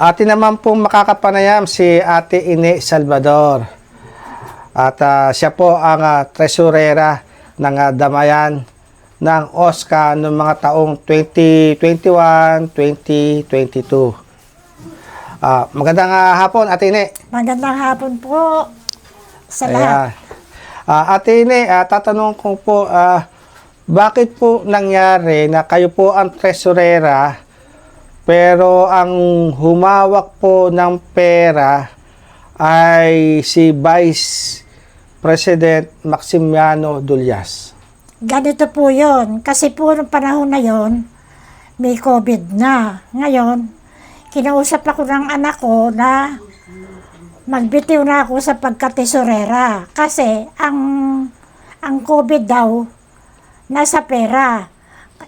Atin naman pong makakapanayam si Ate Ine Salvador. At ah, siya po ang ah, tresurera ng ah, damayan ng OSCA noong mga taong 2021, 2022. Ah, magandang ah, hapon, Ate Ine. Magandang hapon po sa lahat. Ah, Ate Ine, ah, tatanong ko po, ah, bakit po nangyari na kayo po ang tresurera pero ang humawak po ng pera ay si Vice President Maximiano Dullas. Ganito po yon Kasi po noong panahon na yon may COVID na. Ngayon, kinausap ako ng anak ko na magbitiw na ako sa pagkatesorera. Kasi ang, ang COVID daw, nasa pera.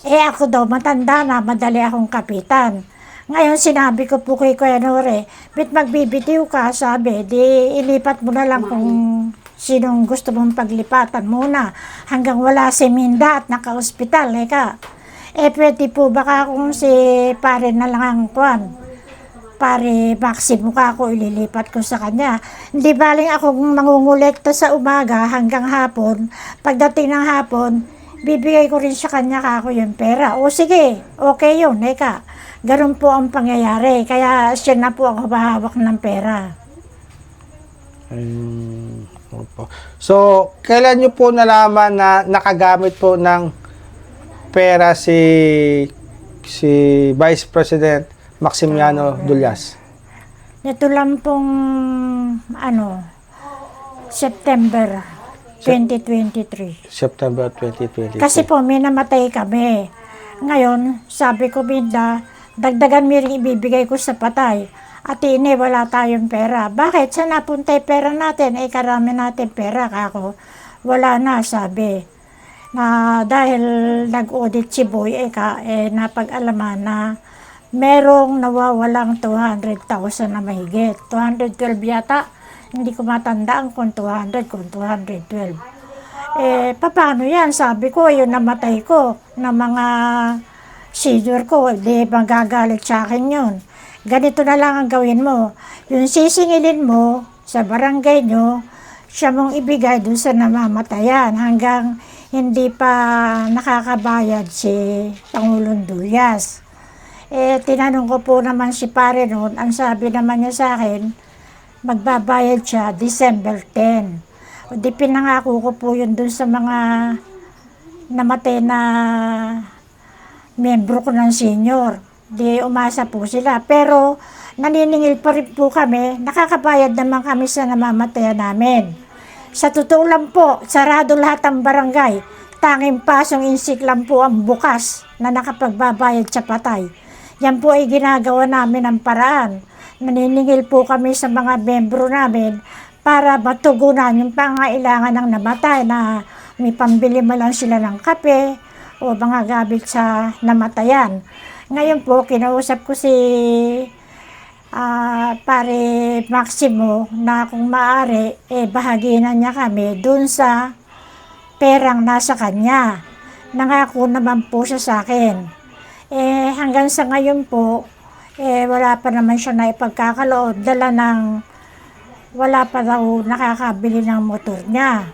Eh ako daw, matanda na, madali akong kapitan. Ngayon, sinabi ko po kay Kuya Nore, bit magbibitiw ka, sabi, di ilipat mo na lang kung sinong gusto mong paglipatan muna hanggang wala si Minda at naka-hospital, eka. Eh, pwede po baka kung si pare na lang ang kwan, pare Maxi mukha ko ililipat ko sa kanya. Hindi baling ako mangungulekta sa umaga hanggang hapon. Pagdating ng hapon, bibigay ko rin sa kanya kako yung pera. O sige, okay yun, eka. Ganun po ang pangyayari. Kaya siya na po ang humahawak ng pera. Ayun, opo. So, kailan nyo po nalaman na nakagamit po ng pera si si Vice President Maximiano Dullas? Ito lang pong, ano, September 2023. September 2022. Kasi po, may namatay kami. Ngayon, sabi ko, Binda, dagdagan mo rin ibibigay ko sa patay. At ini, wala tayong pera. Bakit? Saan napunta yung pera natin? Eh, karami natin pera. Kako, wala na, sabi. Na dahil nag-audit si Boy, eh, ka, eh napag-alaman na merong nawawalang 200,000 na mahigit. 212 yata. Hindi ko matandaan kung 200, kung 212. Eh, paano yan? Sabi ko, yung namatay ko na mga senior ko, di magagalit sa akin yun. Ganito na lang ang gawin mo. Yung sisingilin mo sa barangay nyo, siya mong ibigay dun sa namamatayan hanggang hindi pa nakakabayad si Pangulong Duyas. Eh, tinanong ko po naman si pare noon, ang sabi naman niya sa akin, magbabayad siya December 10. O di pinangako ko po yun dun sa mga namatay na membro ko ng senior. Di umasa po sila. Pero naniningil pa rin po kami, nakakabayad naman kami sa namamatayan namin. Sa totoo lang po, sarado lahat ang barangay. Tanging pasong insik lang po ang bukas na nakapagbabayad sa patay. Yan po ay ginagawa namin ng paraan. Naniningil po kami sa mga membro namin para matugunan yung pangailangan ng namatay na may pambili mo lang sila ng kape o mga gamit sa namatayan. Ngayon po, kinausap ko si ah, pare Maximo na kung maaari, eh, bahaginan niya kami dun sa perang nasa kanya. Nangako naman po siya sa akin. Eh, hanggang sa ngayon po, eh, wala pa naman siya na ipagkakaloob. Dala ng, wala pa daw nakakabili ng motor niya.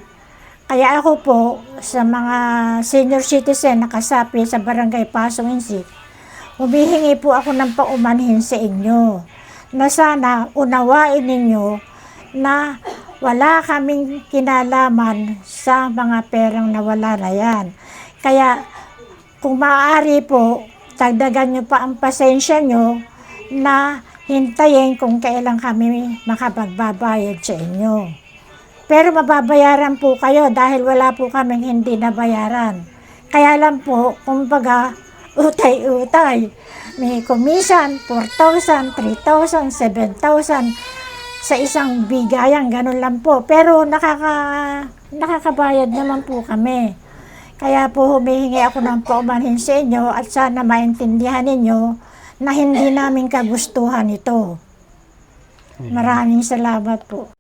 Kaya ako po, sa mga senior citizen na kasapi sa barangay Pasong Insik, humihingi po ako ng paumanhin sa inyo na sana unawain ninyo na wala kaming kinalaman sa mga perang nawala na yan. Kaya kung maaari po, dagdagan nyo pa ang pasensya nyo na hintayin kung kailan kami makapagbabayad sa inyo. Pero mababayaran po kayo dahil wala po kaming hindi nabayaran. Kaya lang po, kumbaga, utay-utay. May komisan, 4,000, 3,000, 7,000 sa isang bigayan, ganun lang po. Pero nakaka, nakakabayad naman po kami. Kaya po humihingi ako ng paumanhin sa inyo at sana maintindihan ninyo na hindi namin kagustuhan ito. Maraming salamat po.